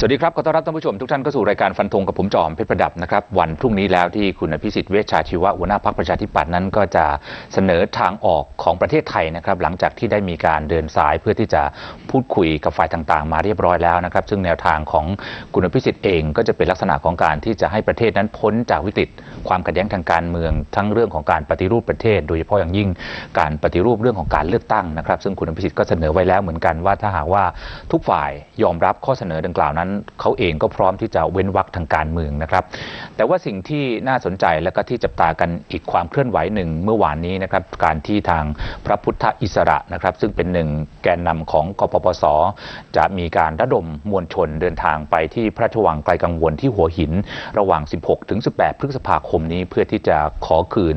สวัสดีครับ ขอต้อนรับท่านผู้ชมทุกท่านเข้าสู่รายการฟันธงกับผมจอมเพชรประดับนะครับ วันพรุ่งนี้แล้วที่คุณอภิสิทธิ์เวชชาชีวะหัวหน้าพรรคประชาธิปัตย์นั้นก็จะเสนอทางออกของประเทศไทยนะครับ หลังจากที่ได้มีการเดินสายเพื่อที่จะพูดคุยกับฝ่ายต่างๆ มาเรียบร้อยแล้วนะครับ ซึ่งแนวทางของคุณอภิสิทธิ์เองก็จะเป็นลักษณะของการที่จะให้ประเทศนั้นพ้นจากวิกฤต ความขัดแย้งทางการเมือง ทั้งเรื่องของการปฏิรูปประเทศ โดยเฉพาะอย่างยิ่งการปฏิรูปเรื่องของการเลือกตั้งนะครับ ซึ่งคุณอภิสิทธิ์ก็เสนอไว้แล้วเหมือนกันว่าถ้าหากว่าทุกฝ่ายยอมรับข้อเสนอดังกล่าวนั้นเขาเองก็พร้อมที่จะเว้นวรรคทางการเมืองนะครับ แต่ว่าสิ่งที่น่าสนใจและก็ที่จับตากันอีกความเคลื่อนไหวหนึ่งเมื่อวานนี้นะครับการที่ทางพระพุทธอิสระนะครับ ซึ่งเป็นหนึ่งแกนนำของกปปส จะมีการระดมมวลชนเดินทางไปที่พระราชวังไกลกังวลที่หัวหิน ระหว่าง 16 ถึง 18 พฤษภาคมนี้เพื่อที่จะขอคืน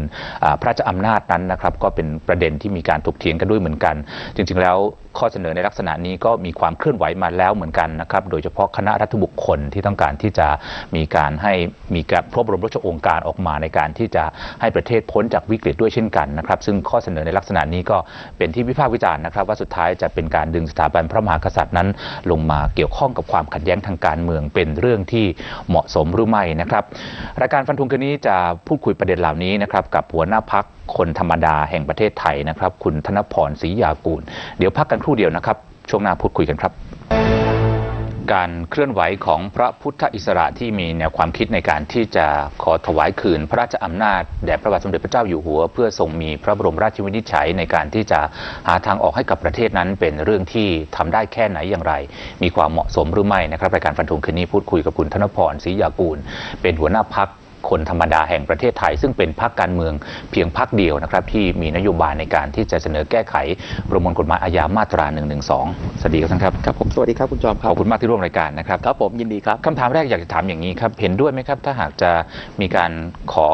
พระราชอำนาจนั้นนะครับก็เป็นประเด็นที่มีการถกเถียงกันด้วยเหมือนกัน จริงๆแล้วข้อเสนอในลักษณะนี้ก็มีความเคลื่อนไหวมาแล้วเหมือนกันนะครับ โดยเฉพาะณะรัฐบุคคลที่ต้องการที่จะมีการให้มีการพระบรมราชโองการออกมาในการที่จะให้ประเทศพ้นจากวิกฤตด้วยเช่นกันนะครับ ซึ่งข้อเสนอในลักษณะนี้ก็เป็นที่วิพากษ์วิจารณ์นะครับ ว่าสุดท้ายจะเป็นการดึงสถาบันพระมหากษัตริย์นั้น ลงมาเกี่ยวข้องกับความขัดแย้งทางการเมืองเป็นเรื่องที่เหมาะสมหรือไม่นะครับรายการฟันธงคืนนี้จะพูดคุยประเด็นเหล่านี้นะครับกับหัวหน้าพักคนธรรมดาแห่งประเทศไทยนะครับ คุณธนพรศรียากูล เดี๋ยวพักกันครู่เดียวนะครับ ช่วงหน้าพูดคุยกันครับ การเคลื่อนไหวของพระพุทธอิสระที่มีแนวความคิดในการที่จะขอถวายคืนพระราชอำนาจแด่พระบาทสมเด็จพระเจ้าอยู่หัว เพื่อทรงมีพระบรมราชวินิจฉัยในการที่จะหาทางออกให้กับประเทศนั้นเป็นเรื่องที่ทำได้แค่ไหนอย่างไร มีความเหมาะสมหรือไม่นะครับรายการฟันธงคืนนี้พูดคุยกับคุณธนพรศรียากูล เป็นหัวหน้าพัก คนธรรมดาแห่งประเทศไทย ซึ่งเป็นพรรคการเมืองเพียงพรรคเดียวนะครับที่มีนโยบายในการที่จะเสนอแก้ไขประมวลกฎหมายอาญามาตรา1นึสวัสดีครับท่านครับครับผมสวัสดีครับคุณจอมคขรัอบคุณมากที่ร่วมรายการนะครับครับผมยินดีครับคำถามแรกอยากจะถามอย่างนี้ครับเห็นด้วยไหมครับ ถ้าหากจะมีการขอ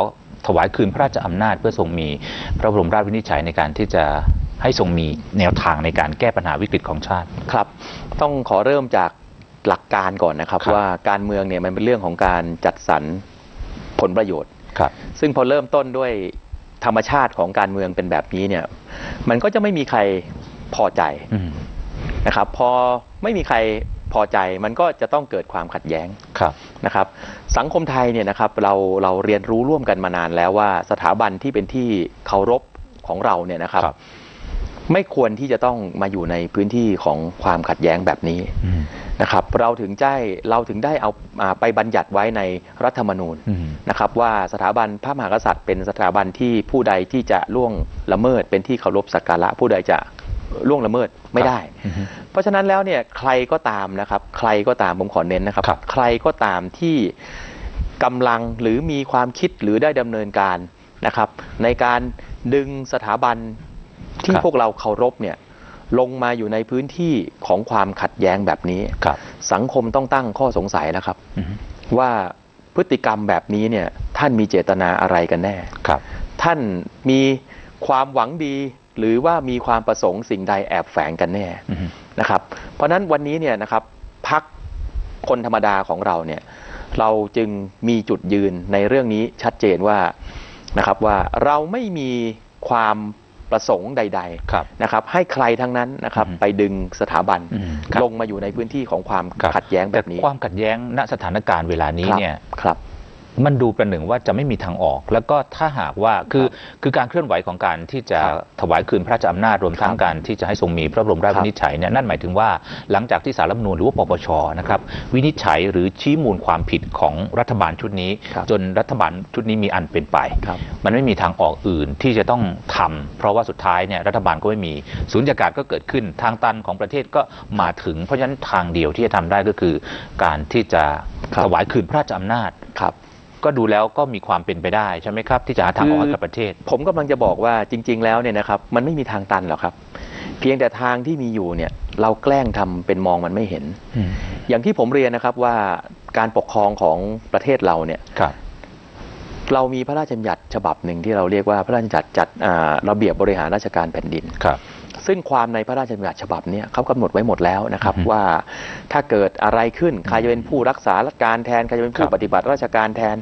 ถวายคืนพระราชอำนาจเพื่อทรงมีพระบรมราชวินิจฉัยในการที่จะให้ทรงมีแนวทางในการแก้ปัญหาวิกฤตของชาติครับ ต้องขอเริ่มจากหลักการก่อนนะครับครับว่าการเมืองเนี่ยมันเป็นเรื่องของการจัดสรร ผลประโยชน์ครับ ซึ่งพอเริ่มต้นด้วยธรรมชาติของการเมืองเป็นแบบนี้เนี่ย มันก็จะไม่มีใครพอใจอืมนะครับ พอไม่มีใครพอใจมันก็จะต้องเกิดความขัดแย้งครับนะครับ สังคมไทยเนี่ยนะครับเราเราเรียนรู้ร่วมกันมานานแล้วว่าสถาบันที่เป็นที่เคารพของเราเนี่ยนะครับครับไม่ควรที่จะต้องมาอยู่ในพื้นที่ของความขัดแย้งแบบนี้อืม นะครับเราถึงได้เราถึงได้เอาอ่าไปบัญญัติไว้ในรัฐธรรมนูญอืมนะครับว่าสถาบันพระมหากษัตริย์ เป็นสถาบันที่ผู้ใดที่จะล่วงละเมิด เป็นที่เคารพสักการะผู้ใดจะล่วงละเมิดไม่ได้อืมเพราะฉะนั้นแล้วเนี่ยใครก็ตามนะครับ ใครก็ตามผมขอเน้นนะครับครับใครก็ตามที่กำลังหรือมีความคิดหรือได้ดำเนินการนะครับ ในการดึงสถาบันที่ครับพวกเราเคารพเนี่ย ลงมาอยู่ในพื้นที่ของความขัดแย้งแบบนี้ครับสังคมต้องตั้งข้อสงสัยแล้วครับอืมว่าพฤติกรรมแบบนี้เนี่ยท่านมีเจตนาอะไรกันแน่ครับ ท่านมีความหวังดีหรือว่ามีความประสงค์สิ่งใดแอบแฝงกันแน่อืมนะครับ เพราะฉะนั้นวันนี้เนี่ยนะครับพักคนธรรมดาของเราเนี่ยเราจึงมีจุดยืนในเรื่องนี้ชัดเจนว่านะครับว่าเราไม่มีความ ประสงค์ใดครับๆนะครับให้ใครทั้งนั้นนะครับอืมไปดึงสถาบันอืมครับลงมาอยู่ในพื้นที่ของความครับขัดแย้งแบแต่บนี้ความขัดแย้งณสถานการณ์เวลานี้ครับเนี่ยครับ มันดูประหนึ่งว่าจะไม่มีทางออก แล้วก็ถ้าหากว่าคือคือการเคลื่อนไหวของการที่จะครับถวายคืนพระราชอำนาจรวมทั้งครับการที่จะให้ทรงมีพระบรมราชครับวินิจฉัยเนี่ยนั่นหมายถึงว่าหลังจากที่สารรัฐธรรมนูญหรือว่าปปชนะครับวินิจฉัยหรือชี้มูลความผิดของรัฐบาลชุดนี้ครับจนรัฐบาลชุดนี้มีอันเป็นไปครับมันไม่มีทางออกอื่นที่จะต้องทำเพราะว่าสุดท้ายเนี่ยรัฐบาลก็ไม่มีสูญญากาศก็เกิดขึ้นทางตันของประเทศก็มาถึง เพราะฉะนั้นทางเดียวที่จะทำได้ก็คือ การที่จะครับถวายคืนพระราชอำนาจครับ ก็ดูแล้วก็มีความเป็นไปได้ใช่ไหมครับ ที่จะหาทางออกให้กับประเทศ ผมกำลังจะบอกว่าจริง ๆ แล้วเนี่ยนะครับมันไม่มีทางตันหรอกครับ เพียงแต่ทางที่มีอยู่เนี่ยเราแกล้งทำเป็นมองมันไม่เห็น อย่างที่ผมเรียนนะครับว่าการปกครองของประเทศเราเนี่ยครับเรามีพระราชบัญญัติฉบับหนึ่งที่เราเรียกว่าพระราชบัญญัติจัดอ่าระเบียบบริหารราชการแผ่นดินครับ ซึ่งความในพระราชบัญญัติฉบับเนี้เขากำหนดไว้หมดแล้วนะครับอือฮึว่าถ้าเกิดอะไรขึ้นใครจะเป็นผู้รักษาราชการแทนใครจะเป็นคผู้รับปฏิบัติราชการแทน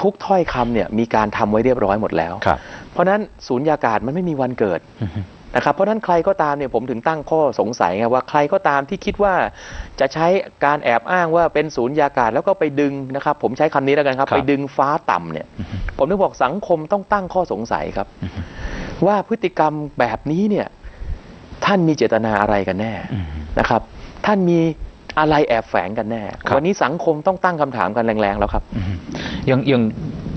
ทุกถ้อยคำเนี่ยมีการทำไว้เรียบร้อยหมดแล้วครับเพราะฉะนั้นศูนยากาศมันไม่มีวันเกิดนะครับเพราะฉะนั้นใครก็ตามเนี่ยผมถึงตั้งข้อสงสัยไงว่าใครก็ตามที่คิดว่าจะใช้การแอบอ้างว่าเป็นศูนย์ยากาศแล้วก็ไปดึงนะครับผมใช้คำนี้แล้วกันครับครับไปดึงฟ้าต่ำเนี่ยผมถึงบอกสังคมต้องตั้งข้อสงสัยครับ ว่าพฤติกรรมแบบนี้เนี่ย ท่านมีเจตนาอะไรกันแน่อืมนะครับ ท่านมีอะไรแอบแฝงกันแน่ครับวันนี้สังคมต้องตั้งคำถามกันแรงๆแล้วครับอืมยังยัง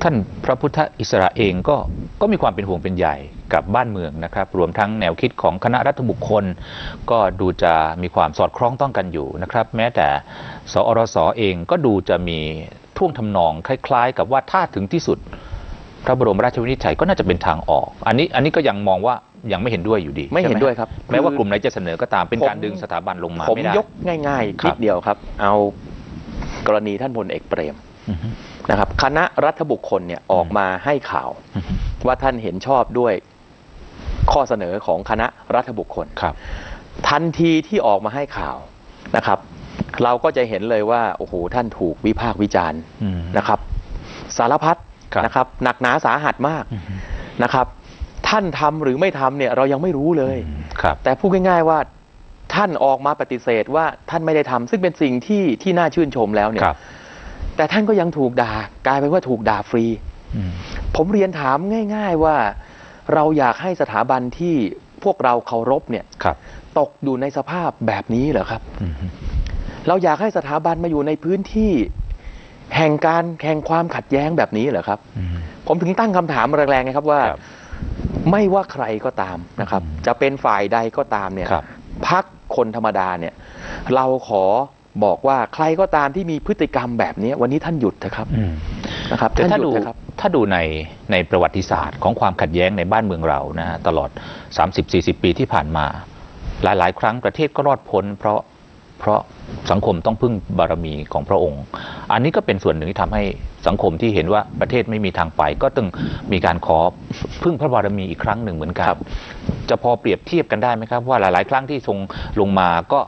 ท่านพระพุทธอิสระเองก็ก็มีความเป็นห่วงเป็นใหญ่กับบ้านเมืองนะครับ รวมทั้งแนวคิดของคณะรัฐบุคคล ก็ดูจะมีความสอดคล้องต้องกันอยู่นะครับ แม้แต่สอรสเองก็ดูจะมีท่วงทำนองคล้ายๆ กับว่าถ้าถึงที่สุด พระบรมราชวินิจฉัยก็น่าจะเป็นทางออก อันนี้อันนี้ก็ยังมองว่า ยังไม่เห็นด้วยอยู่ดีไม่เห็นใช่ด้วยครับแม้ว่ากลุ่มไหนจะเสนอก็ตามเป็นผมการดึงสถาบันลงมาผมไม่ได้ยกง่ายๆครันิบดเดียวครับ เอากรณีท่านพลเอกเปรมอือฮึนะครับ คณะรัฐบุคคลเนี่ยออกมาให้ข่าวอือฮึว่าท่านเห็นชอบด้วยข้อเสนอของคณะรัฐบุคคลครับ ทันทีที่ออกมาให้ข่าวนะครับ เราก็จะเห็นเลยว่าโอ้โหท่านถูกวิพากษ์วิจารณ์อืมนะครับ สารพัดครับนะครับ หนักหนาสาหัสมากอือฮึนะครับ ท่านทำหรือไม่ทำเนี่ยเรายังไม่รู้เลยครับ แต่พูดง่าย ๆว่าท่านออกมาปฏิเสธว่าท่านไม่ได้ทำซึ่งเป็นสิ่งที่ที่น่าชื่นชมแล้วเนี่ยครับแต่ท่านก็ยังถูกด่ากลายเป็นว่าถูกด่าฟรีอืมผมเรียนถามง่าย ๆว่าเราอยากให้สถาบันที่พวกเราเคารพเนี่ยครับตกอยู่ในสภาพแบบนี้เหรอครับอืมเราอยากให้สถาบันมาอยู่ในพื้นที่ แห่งการแห่งความขัดแย้งแบบนี้เหรอครับอืมผมถึงตั้งคำถามแรงๆไงครับว่าครับ ไม่ว่าใครก็ตามนะครับอืมจะเป็นฝ่ายใดก็ตามเนี่ยครับพักคนธรรมดาเนี่ย เราขอบอกว่าใครก็ตามที่มีพฤติกรรมแบบนี้วันนี้ท่านหยุดเถอะครับอืมนะครับแต่ท่านถ้าหยุดดูเถอะครับถ้าดูในในประวัติศาสตร์ของความขัดแย้งในบ้านเมืองเรานะฮะตลอด 30-40 ปีที่ผ่านมา หลาย ๆ ครั้งประเทศก็รอดพ้น เพราะ เพราะสังคมต้องพึ่งบารมีของพระองค์ อันนี้ก็เป็นส่วนหนึ่งที่ทำให้สังคมที่เห็นว่าประเทศไม่มีทางไป ก็ต้องมีการขอพึ่งพระบารมีอีกครั้งหนึ่งเหมือนกันครับจะพอเปรียบเทียบกันได้ไหมครับ ว่าหลาย ๆ ครั้งที่ทรงลงมาก็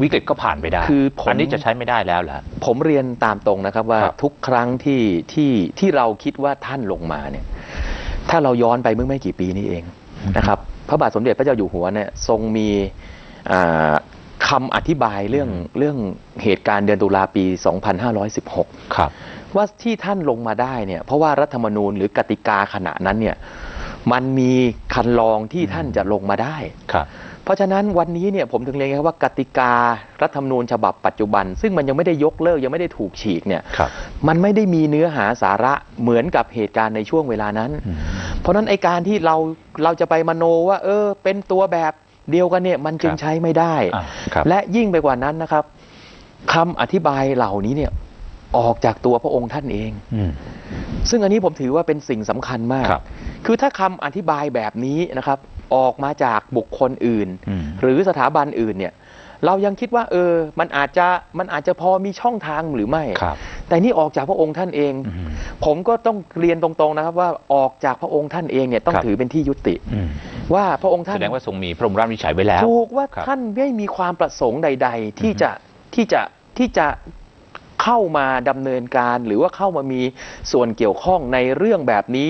วิกฤตก็ผ่านไปได้ คือผมอันนี้จะใช้ไม่ได้แล้วแหละผมเรียนตามตรงนะครับว่าครับทุกครั้งที่ที่ที่เราคิดว่าท่านลงมาเนี่ย ถ้าเราย้อนไปเมื่อไม่กี่ปีนี้เองนะครับ พระบาทสมเด็จพระเจ้าอยู่หัวเนี่ยทรงมีอ่า คำอธิบายเรื่องเรื่องเหตุการณ์เดือนตุลาปี 2516 ครับ ว่าที่ท่านลงมาได้เนี่ยเพราะว่ารัฐธรรมนูญหรือกติกาขณะนั้นเนี่ยมันมีคันลองที่ท่านจะลงมาได้ครับ เพราะฉะนั้นวันนี้เนี่ยผมถึงเรียนไงว่ากติการัฐธรรมนูญฉบับปัจจุบัน ซึ่งมันยังไม่ได้ยกเลิกยังไม่ได้ถูกฉีกเนี่ยครับมันไม่ได้มีเนื้อหาสาระเหมือนกับเหตุการณ์ในช่วงเวลานั้นอืมเพราะฉะนั้นไอการที่เราเราจะไปมโนว่า เออ เป็นตัวแบบ เดียวกันเนี่ยมันจึงครับใช้ไม่ได้อ่าครับและยิ่งไปกว่านั้นนะครับคำอธิบายเหล่านี้เนี่ยออกจากตัวพระองค์ท่านเองอืมซึ่งอันนี้ผมถือว่าเป็นสิ่งสำคัญมากครับคือถ้าคำอธิบายแบบนี้นะครับ ออกมาจากบุคคลอื่นอืมหรือสถาบันอื่นเนี่ย เรายังคิดว่าเออมันอาจจะมันอาจจะพอมีช่องทางหรือไม่ครับแต่นี่ออกจากพระองค์ท่านเองอืมผมก็ต้องเรียนตรงๆนะครับ ว่าออกจากพระองค์ท่านเองเนี่ยต้องครับถือเป็นที่ยุติอืมว่าพระองค์ท่านแสดงว่าทรงมีพระบรมราชวินิจฉัยไว้แล้วถูกว่าครับท่านไม่มีความประสงค์ใด ๆ ที่อือฮึจะที่จะที่จะ เข้ามาดำเนินการ หรือว่าเข้ามามีส่วนเกี่ยวข้องในเรื่องแบบนี้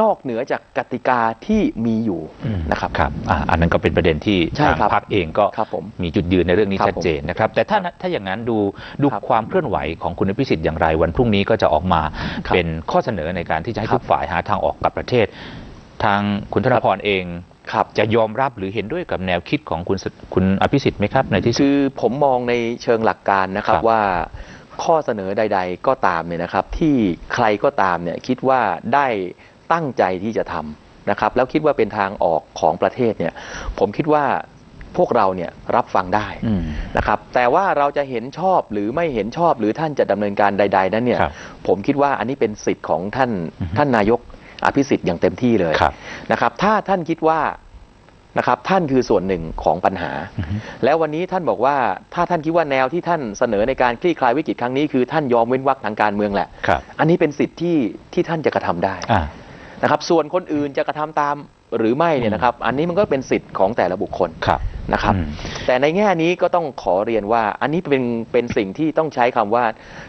นอกเหนือจากกติกาที่มีอยู่อืมนะครับครับอ่าอันนั้นก็เป็นประเด็นที่ใช่ทางครับพรรคเองก็ครับผมมีจุดยืนในเรื่องนี้ครับชัดเจนนะครับ แต่ถ้าถ้าอย่างนั้นดูดูครับความเคลื่อนไหวของคุณพิสิทธิ์อย่างไร วันพรุ่งนี้ก็จะออกมาครับเป็นข้อเสนอในการที่จะให้ครับทุกฝ่ายหาทางออกกับประเทศ ทางคุณธนพรเองครับจะยอมรับหรือเห็นด้วยกับแนวคิดของคุณสคุณอภิสิทธิ์ไหมครับในที่สุดคือผมมองในเชิงหลักการนะครับครับว่า ข้อเสนอใด ๆ ก็ตามเนี่ยนะครับ ที่ใครก็ตามเนี่ยคิดว่าได้ตั้งใจที่จะทำนะครับ แล้วคิดว่าเป็นทางออกของประเทศเนี่ย ผมคิดว่าพวกเราเนี่ยรับฟังได้อืมนะครับ แต่ว่าเราจะเห็นชอบหรือไม่เห็นชอบหรือท่านจะดำเนินการใด ๆ นั้นเนี่ยครับผมคิดว่าอันนี้เป็นสิทธิ์ของท่านอือฮึท่านนายกอภิสิทธิ์อย่างเต็มที่เลยครับนะครับ ถ้าท่านคิดว่า นะครับท่านคือส่วนหนึ่งของปัญหาอือฮึแล้ววันนี้ท่านบอกว่าถ้าท่านคิดว่าแนวที่ท่านเสนอในการคลี่คลายวิกฤตครั้งนี้คือท่านยอมเว้นวรรคทางการเมืองแหละครับอันนี้เป็นสิทธิ์ที่ที่ท่านจะกระทำได้อ่านะครับส่วนคนอื่นจะกระทำตามหรือไม่เนี่ยนะครับ อันนี้มันก็เป็นสิทธิ์ของแต่ละบุคคลครับนะครับอืมแต่ในแง่นี้ก็ต้องขอเรียนว่า อันนี้เป็นเป็นสิ่งที่ต้องใช้คำว่า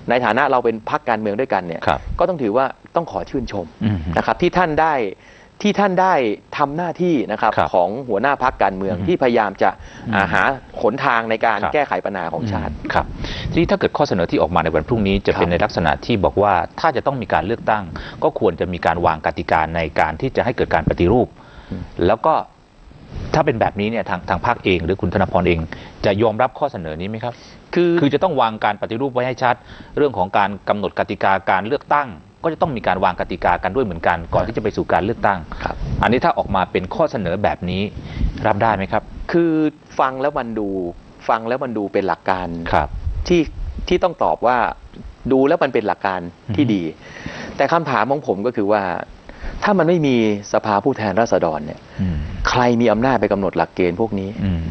ในฐานะเราเป็นพรรคการเมืองด้วยกันเนี่ยครับก็ต้องถือว่าต้องขอชื่นชมอืมนะครับที่ท่านได้ ที่ท่านได้ทำหน้าที่นะครับครับของหัวหน้าพักการเมืองอืมที่พยายามจะอืมอ่าหาหนทางในการครับแก้ไขปัญหาของชาติครับทีนี้ถ้าเกิดข้อเสนอที่ออกมาในวันพรุ่งนี้จะเป็นครับในลักษณะที่บอกว่าถ้าจะต้องมีการเลือกตั้ง ก็ควรจะมีการวางกติกาในการที่จะให้เกิดการปฏิรูป แล้วก็ถ้าเป็นแบบนี้เนี่ยทางทางภาคเอง หรือคุณธนพรเอง จะยอมรับข้อเสนอนี้ไหมครับ คือคือจะต้องวางการปฏิรูปไว้ให้ชัด เรื่องของการกำหนดกติกาการเลือกตั้ง ก็จะต้องมีการวางกติกากันด้วยเหมือนกัน ก่อนที่จะไปสู่การเลือกตั้ง ครับ อันนี้ถ้าออกมาเป็นข้อเสนอแบบนี้รับได้ไหมครับคือฟังแล้วมันดูฟังแล้วมันดูเป็นหลักการ ครับ ที่ที่ต้องตอบว่าดูแล้วมันเป็นหลักการที่อือฮึดี แต่คำถามของผมก็คือว่า ถ้ามันไม่มีสภาผู้แทนราษฎรเนี่ย อืมใครมีอำนาจไปกำหนดหลักเกณฑ์พวกนี้ อืม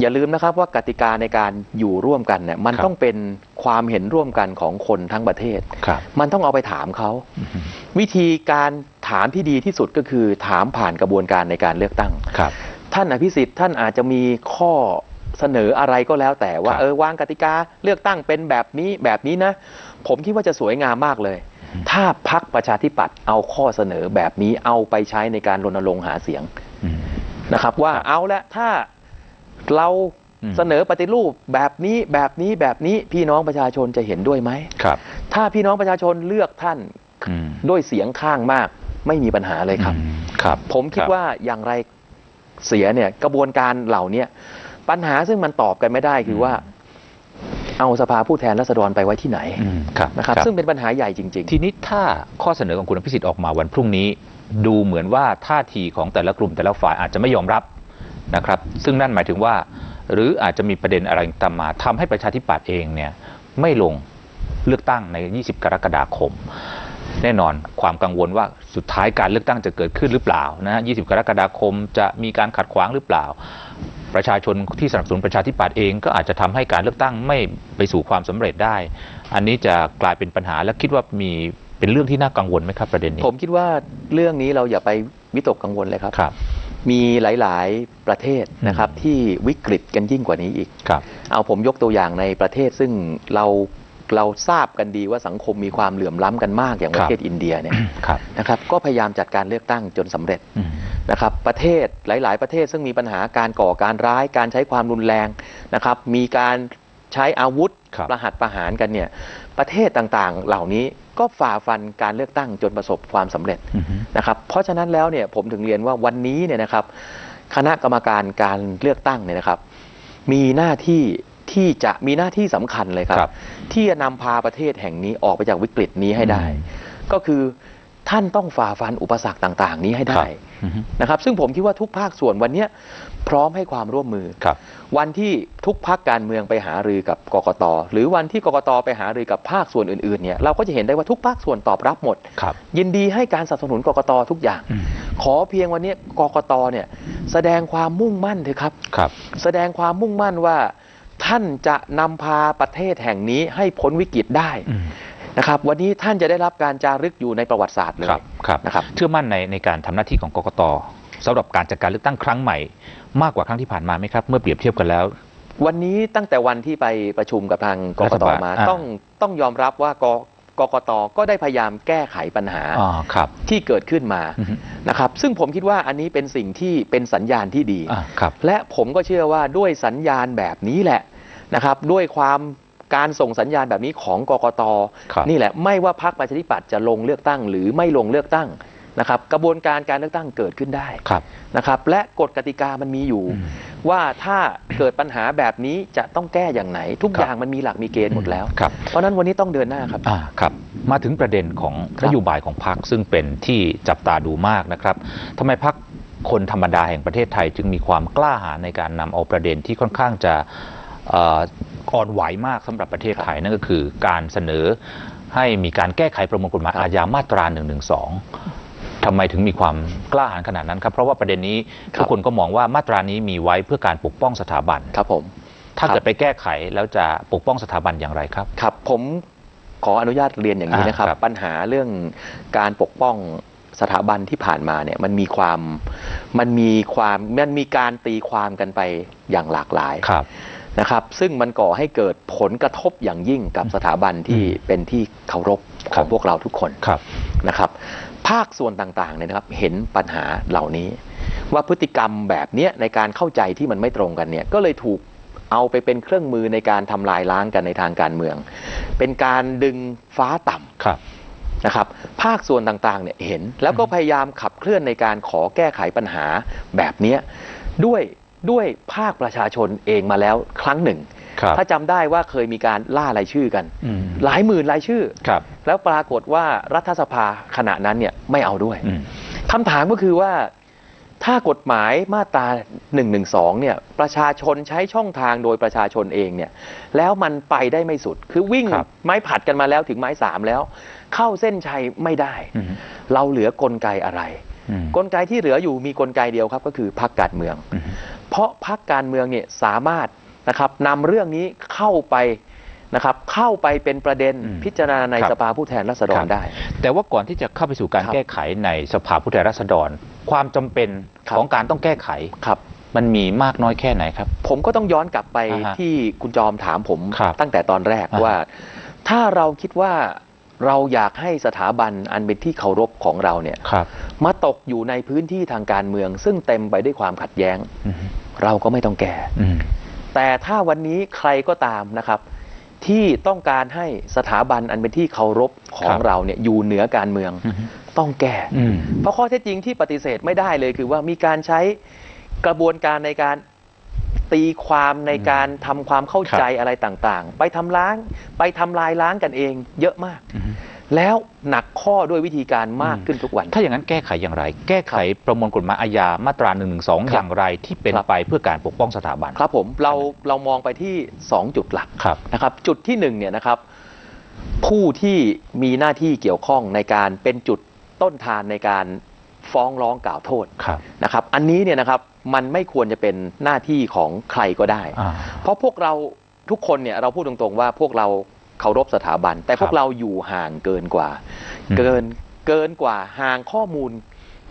อย่าลืมนะครับว่ากติกาในการอยู่ร่วมกันเนี่ยมันครับต้องเป็นความเห็นร่วมกันของคนทั้งประเทศครับมันต้องเอาไปถามเขา วิธีการถามที่ดีที่สุดก็คือถามผ่านกระบวนการในการเลือกตั้งครับท่านอภิสิทธิ์ท่านอาจจะมีข้อเสนออะไรก็แล้วแต่ว่าครับเออวางกติกาเลือกตั้งเป็นแบบนี้แบบนี้นะ ผมคิดว่าจะสวยงามมากเลย ถ้าพักประชาธิปัตย์เอาข้อเสนอแบบนี้เอาไปใช้ในการรณรงค์หาเสียงอืมนะครับ ว่าเอาละถ้า เราอืมเสนอปฏิรูปแบบนี้แบบนี้แบบนี้พี่น้องประชาชนจะเห็นด้วยไหมครับ ถ้าพี่น้องประชาชนเลือกท่านอืมด้วยเสียงข้างมาก ไม่มีปัญหาเลยครับอืมครับ ผมคิดรับว่าอย่างไรเสียเนี่ยกระบวนการเหล่าเนี้ยปัญหาซึ่งมันตอบกันไม่ได้คือว่า เอาสภาผู้แทนราษฎรไปไว้ที่ไหนอืมครับนะครับ ซึ่งเป็นปัญหาใหญ่จริงทีนี้ถ้าข้อเสนอของคุณอภิสิทธิ์ออกมาวันพรุ่งนี้ ดูเหมือนว่าท่าทีของแต่ละกลุ่มแต่ละฝ่ายอาจจะไม่ยอมรับ นะครับ ซึ่งนั่นหมายถึงว่า หรืออาจจะมีประเด็นอะไรตามมาทำให้ประชาธิปัตย์เองเนี่ยไม่ลงเลือกตั้งใน 20 กรกฎาคม แน่นอนความกังวลว่าสุดท้ายการเลือกตั้งจะเกิดขึ้นหรือเปล่านะฮะ20 กรกฎาคมจะมีการขัดขวางหรือเปล่า ประชาชนที่สนับสนุนประชาธิปัตย์เองก็อาจจะทำให้การเลือกตั้งไม่ไปสู่ความสำเร็จได้ อันนี้จะกลายเป็นปัญหาและคิดว่ามีเป็นเรื่องที่น่ากังวลไหมครับประเด็นนี้ๆผมคิดว่าเรื่องนี้เราอย่าไปวิตกกังวลเลยครับครับ มีหลายๆประเทศนะครับอืมที่วิกฤตกันยิ่งกว่านี้อีกครับเอาผมยกตัวอย่างในประเทศซึ่งเราเราทราบกันดีว่าสังคมมีความเหลื่อมล้ำกันมากอย่างประเทศอินเดียเนี่ยครับนะครับก็พยายามจัดการเลือกตั้งจนสำเร็จอืมนะครับประเทศหลาย ๆ ประเทศซึ่งมีปัญหาการก่อการร้าย การใช้ความรุนแรงนะครับ มีการใช้อาวุธครับประหัตประหารกันเนี่ยประเทศต่างๆ เหล่านี้ ก็ฝ่าฟันการเลือกตั้งจนประสบความสำเร็จอืมนะครับเพราะฉะนั้นแล้วเนี่ยผมถึงเรียนว่าวันนี้เนี่ยนะครับ คณะกรรมการการเลือกตั้งเนี่ยนะครับ มีหน้าที่ที่จะมีหน้าที่สำคัญเลยครับครับที่จะนำพาประเทศแห่งนี้ออกไปจากวิกฤตนี้ให้ได้อืมก็คือท่านต้องฝ่าฟันอุปสรรคต่าง ๆ นี้ให้ครัได้บอืมนะครับ ซึ่งผมคิดว่าทุกภาคส่วนวันเนี้ย พร้อมให้ความร่วมมือครับ วันที่ทุกพักการเมืองไปหารือกับกกตหรือวันที่กกตไปหารือกับภาคส่วนอื่นๆเนี่ยเราก็จะเห็นได้ว่าทุกภาคส่วนตอบรับหมด ครับ ยินดีให้การสนับสนุนกกตทุกอย่าง อืม ขอเพียงวันนี้กกตเนี่ยแสดงความมุ่งมั่นเถอะครับ ครับ แสดงความมุ่งมั่นว่าท่านจะนำพาประเทศแห่งนี้ให้พ้นวิกฤตได้อืม นะครับวันนี้ท่านจะได้รับการจารึกอยู่ในประวัติศาสตร์เลยครับครับ นะครับ เชื่อมั่นในในการทำหน้าที่ของกกต สำหรับการจัดการเลือกตั้งครั้งใหม่ มากกว่าครั้งที่ผ่านมาไหมครับ เมื่อเปรียบเทียบกันแล้ว วันนี้ตั้งแต่วันที่ไปประชุมกับทางกรักฐตบาลมาอ่าต้องต้องยอมรับว่ากกกตก็ได้พยายามแก้ไขปัญหาอ๋อครับที่เกิดขึ้นมาอืมนะครับซึ่งผมคิดว่าอันนี้เป็นสิ่งที่เป็นสัญญาณที่ดีอ่าครับและผมก็เชื่อว่าด้วยสัญญาณแบบนี้แหละนะครับด้วยความการส่งสัญญาณแบบนี้ของกกตครับนี่แหละ ไม่ว่าพรรคประชาธิปัตย์จะลงเลือกตั้ง หรือไม่ลงเลือกตั้ง นะครับกระบวนการการเลือกตั้งเกิดขึ้นได้ครับนะครับและกฎกติกามันมีอยู่อืมว่าถ้าเกิดปัญหาแบบนี้จะต้องแก้อย่างไหน ทุกครับอย่างมันมีหลักมีเกณฑ์หมดแล้วครับเพราะฉะนั้นวันนี้ต้องเดินหน้าครับอ่าครับ มาถึงประเด็นของครับนโยบายของพรรคซึ่งเป็นที่จับตาดูมากนะครับทำไมพรรคคนธรรมดาแห่งประเทศไทย จึงมีความกล้าหาญในการนำเอาประเด็นที่ค่อนข้างจะเอ่ออ่อนไหวมากสำหรับประเทศไทยนั่นก็คือการเสนอให้มีการแก้ไขประมวลกฎหมายครับอาญามาตรา1นึ ทำไมถึงมีความกล้าหาญขนาดนั้นครับ เพราะว่าประเด็นนี้ทุกคนก็มองว่ามาตรานี้มีไว้เพื่อการปกป้องสถาบันครับผม ถ้าครับเกิดไปแก้ไขแล้วจะปกป้องสถาบันอย่างไรครับ ครับ ผมขออนุญาตเรียนอย่างนี้อ่านะครับครับ ปัญหาเรื่องการปกป้องสถาบันที่ผ่านมาเนี่ยมันมีความมันมีความมันมีการตีความกันไปอย่างหลากหลายครับนะครับ ซึ่งมันก่อให้เกิดผลกระทบอย่างยิ่งกับสถาบันที่อืมเป็นที่เคารพขครัอบงพวกเราทุกคนครับนะครับ ภาคส่วนต่างๆเนี่ยนะครับเห็นปัญหาเหล่านี้ ว่าพฤติกรรมแบบเนี้ยในการเข้าใจที่มันไม่ตรงกันเนี่ยก็เลยถูกเอาไปเป็นเครื่องมือในการทำลายล้างกันในทางการเมือง เป็นการดึงฟ้าต่ำครับนะครับ ภาคส่วนต่างๆเนี่ยเห็นแล้วก็พยายามขับเคลื่อนในการขอแก้ไขปัญหาแบบเนี้ยด้วยด้วยภาคประชาชนเองมาแล้วครั้งหนึ่งครับ ถ้าจำได้ว่าเคยมีการล่ารายชื่อกันอืมหลายหมื่นรายชื่อครับ แล้วปรากฏว่ารัฐสภาขณะนั้นเนี่ยไม่เอาด้วยอืมคำถามก็คือว่าถ้ากฎหมายมาตรา1นึเนี่ยประชาชนใช้ช่องทางโดยประชาชนเองเนี่ยแล้วมันไปได้ไม่สุด คือวิ่งครับไม้ผัดกันมาแล้วถึงไม้สามแล้ว เข้าเส้นชัยไม่ได้อืมเราเหลือกลไกอะไรอืมกลไกที่เหลืออยู่มีกลไกเดียวครับก็คือพักการเมืองอืมเพราะพักการเมืองเนี่ยสามารถ นะครับนำเรื่องนี้เข้าไปนะครับเข้าไปเป็นประเด็นอืมพิจารณาในครับสภาผู้แทนราษฎครรับได้ แต่ว่าก่อนที่จะเข้าไปสู่การครับแก้ไขในสภาผู้แทนราษฎร ความจำเป็นครับของการต้องแก้ไขครับมันมีมากน้อยแค่ไหนครับ ผมก็ต้องย้อนกลับไปอ่าฮะที่คุณจอมถามผมครับตั้งแต่ตอนแรกอ่าฮะว่า ถ้าเราคิดว่าเราอยากให้สถาบันอันเป็นที่เคารพของเราเนี่ยครับมาตกอยู่ในพื้นที่ทางการเมือง ซึ่งเต็มไปด้วยความขัดแย้งอืมเราก็ไม่ต้องแก้อืม แต่ถ้าวันนี้ใครก็ตามนะครับที่ต้องการให้สถาบันอันเป็นที่เคารพของครับเราเนี่ยอยู่เหนือการเมืองอืมต้องแก้อืมเพราะข้อเท็จจริงที่ปฏิเสธไม่ได้เลยคือว่ามีการใช้กระบวนการในการตีความในการทำความเข้าใจอะไรต่างๆ ไปทำล้าง ไปทำลายล้างกันเอง เยอะมากอืม แล้วหนักข้อด้วยวิธีการมากอืมขึ้นทุกวัน ถ้าอย่างนั้นแก้ไขอย่างไร แก้ไขประมวลกฎหมายอาญามาตรา1นึครับอย่างไรที่เป็นครับไปเพื่อการปกป้องสถาบันครับผมเราเรามองไปที่ 2 จุดหลักครับนะครับ จุดที่หนึ่งเนี่ยนะครับ ผู้ที่มีหน้าที่เกี่ยวข้องในการเป็นจุดต้นทานในการฟ้องร้องกล่าวโทษครับนะครับ อันนี้เนี่ยนะครับมันไม่ควรจะเป็นหน้าที่ของใครก็ได้อ่าเพราะพวกเราทุกคนเนี่ยเราพูดตรงๆว่าพวกเรา เคารพสถาบัน แต่พวครักบเราอยู่ห่างเกินกว่าอืมเกินเกินกว่าห่างข้อมูล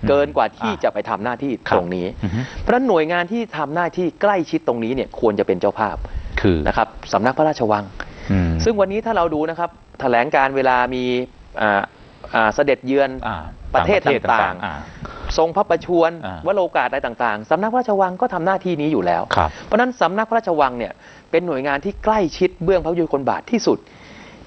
อืมเกินกว่าที่อ่าจะไปทำหน้าที่ครับตรงนี้อือฮึเพราะฉะนั้นหน่วยงานที่ทำหน้าที่ใกล้ชิดตรงนี้เนี่ยควรจะเป็นเจ้าภาพคือนะครับสำนักพระราชวังอืมซึ่งวันนี้ถ้าเราดูนะครับแถลงการเวลามีอ่าอ่าเสด็จเยือนอ่าประเทศางต่างๆอ่าทรงพระประชวรอ่าวโรกาสอะไรต่างๆสำนักพระราชวังก็ทำหน้าที่นี้อยู่แล้วครับเพราะฉะนั้นสำนักพระราชวังเนี่ยเป็นหน่วยงานที่ใกล้ชิดเบื้องพระยุคลบาทที่สุด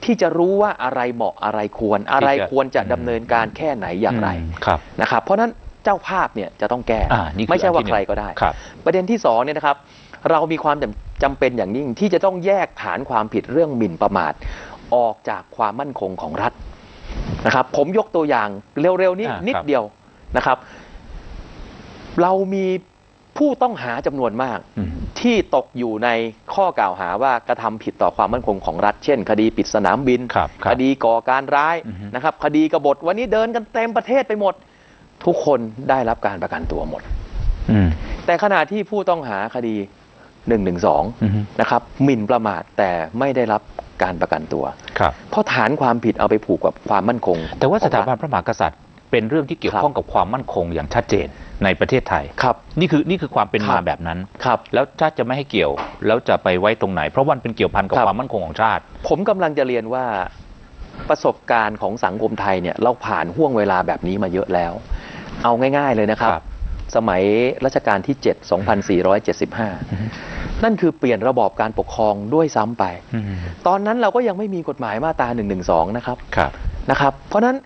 ที่จะรู้ว่าอะไรเหมาะอะไรควร อะไรที่จะควรจะดำเนินการแค่ไหนอย่างไรมครับนะครับเพราะฉะนั้นเจ้าภาพเนี่ยจะต้องแก้อ่านี่คือไม่ใช่ว่าอันที่ใครหนึ่งก็ได้ครับประเด็นที่สองเนี่ยนะครับ เรามีความจำจำเป็นอย่างยิ่งที่จะต้องแยกฐานความผิดเรื่องหมิ่นประมาท ออกจากความมั่นคงของรัฐนะครับ ผมยกตัวอย่างเร็วๆนี้อ่านิดครับเดียวนะครับ เรามี ผู้ต้องหาจำนวนมากอืมที่ตกอยู่ในข้อกล่าวหาว่ากระทำผิดต่อความมั่นคงของรัฐเช่น คดีปิดสนามบินครับครับคดีก่อการร้ายอือฮึนะครับ คดีกบฏวันนี้เดินกันเต็มประเทศไปหมด ทุกคนได้รับการประกันตัวหมดอืมแต่ขณะที่ผู้ต้องหาคดี1นึอืมนะครับหมิ่นประมาทแต่ไม่ได้รับการประกันตัวครับเพราะฐานความผิดเอาไปผูกกับความมั่นคง แต่ว่าสถาบันของรัฐพระมหากษัตริย์ เป็นเรื่องที่เกี่ยวครับข้องกับความมั่นคงอย่างชัดเจนในประเทศไทยครับนี่คือนี่คือความเป็นครัมาบแบบนั้นครับแล้วถ้าจะไม่ให้เกี่ยวแล้วจะไปไว้ตรงไหน เพราะมันเป็นเกี่ยวพันกับครับความมั่นคงของชาติ ผมกำลังจะเรียนว่าประสบการณ์ของสังคมไทยเนี่ยเราผ่านห่วงเวลาแบบนี้มาเยอะแล้ว เอาง่ายๆเลยนะครับครับสมัยรัชกาลที่ 7 2475 นั่นคือเปลี่ยนระบอบการปกครองด้วยซ้ำไปอืมตอนนั้นเราก็ยังไม่มีกฎหมายมาตรา1นึนะครับครับนะครับ เพราะฉะนั้น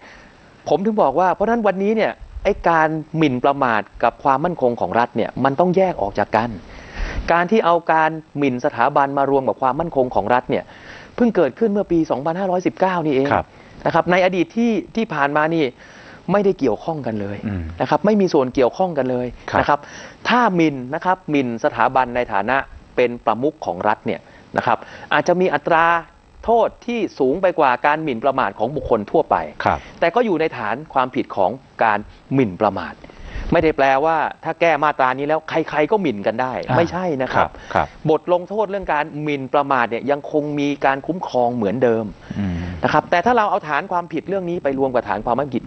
ผมถึงบอกว่าเพราะฉะนั้นวันนี้เนี่ยไอ้การหมิ่นประมาทกับความมั่นคงของรัฐเนี่ยมันต้องแยกออกจากกัน การที่เอาการหมิ่นสถาบันมารวมกับความมั่นคงของรัฐเนี่ยเพิ่งเกิดขึ้นเมื่อปี 2519 นี่เองครับนะครับในอดีตที่ที่ผ่านมานี่ไม่ได้เกี่ยวข้องกันเลยอืมนะครับไม่มีส่วนเกี่ยวข้องกันเลยครับนะครับถ้าหมินนะครับหมินสถาบันในฐานะเป็นประมุขของรัฐเนี่ยนะครับอาจจะมีอัตรา โทษที่สูงไปกว่าการหมิ่นประมาทของบุคคลทั่วไป ครับ แต่ก็อยู่ในฐานความผิดของการหมิ่นประมาท ไม่ได้แปลว่าถ้าแก้มาตรานี้แล้วใครๆก็หมิ่นกันได้ อ่าไม่ใช่นะครับ ครับ บทลงโทษเรื่องการหมิ่นประมาทเนี่ยยังคงมีการคุ้มครองเหมือนเดิม อืม นะครับแต่ถ้าเราเอาฐานความผิดเรื่องนี้ไปรวมกับฐานความมั่นผิด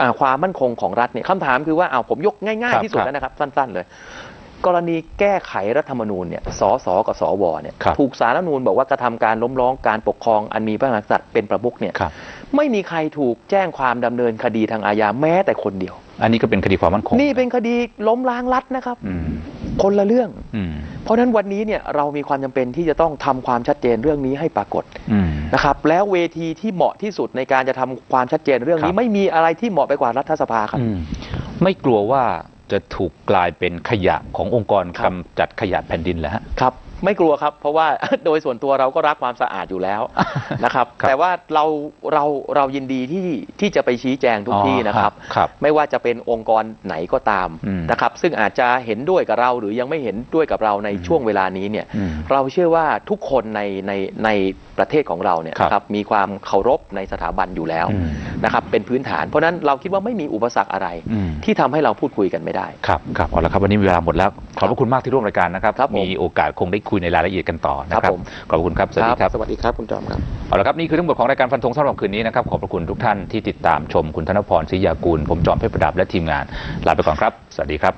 อ่าความมั่นคงของรัฐเนี่ยคำถามคือว่าเอาวผมยกง่าย ครับๆ ที่สุดครับ แล้วนะครับ สั้น ๆ เลย กรณีแก้ไขรัฐธรรมนูญเนี่ยสสกับสวเนี่ยครับถูกสารรัฐธรรมนูญบอกว่ากระทำการล้มล้างการปกครองอันมีพระมหากษัตริย์เป็นประมุขเนี่ยครับไม่มีใครถูกแจ้งความดำเนินคดีทางอาญาแม้แต่คนเดียว อันนี้ก็เป็นคดีความมั่นคง นี่เป็นคดีล้มล้างรัฐนะครับอืมคนละเรื่องอืมเพราะฉะนั้นวันนี้เนี่ยเรามีความจำเป็นที่จะต้องทำความชัดเจนเรื่องนี้ให้ปรากฏอืมนะครับแล้วเวทีที่เหมาะที่สุดในการจะทำความชัดเจนเรื่องคนี้รับไม่มีอะไรที่เหมาะไปกว่ารัฐสภาครับอืมไม่กลัวว่า จะถูกกลายเป็นขยะขององค์กรครับกำจัดขยะแผ่นดินแหละฮะครับไม่กลัวครับ เพราะว่าโดยส่วนตัวเราก็รักความสะอาดอยู่แล้วนะครับครับแต่ว่าเราเราเรายินดีที่ที่จะไปชี้แจงทุกอ๋อที่นะครับครับไม่ว่าจะเป็นองค์กรไหนก็ตามอืมนะครับ ซึ่งอาจจะเห็นด้วยกับเราหรือยังไม่เห็นด้วยกับเราในอืมช่วงเวลานี้เนี่ยอืมเราเชื่อว่าทุกคนในในในประเทศของเราเนี่ยครับนะครับมีความเคารพในสถาบันอยู่แล้วอืมนะครับเป็นพื้นฐาน เพราะฉะนั้นเราคิดว่าไม่มีอุปสรรคอะไรอืมที่ทำให้เราพูดคุยกันไม่ได้ ครับครับเอาละครับวันนี้เวลาหมดแล้ว ขอบพระคุณมากที่ร่วมรายการนะครับครับผมมีโอกาสคงได้คุยในรายละเอียดกันต่อนะคครัรับบผมขอบคุณครับสวัสดีครับสวัสดีครับคุณจอมครับเอาละครับนี่คือทั้งหมดของรายการฟันธงสำหรับคืนนี้นะครับขอบพระคุณทุกท่านที่ติดตามชมคุณธนพรศรียากูลผมจอมเพชรประดับและทีมงานลาไปก่อนครับ สวัสดีครับ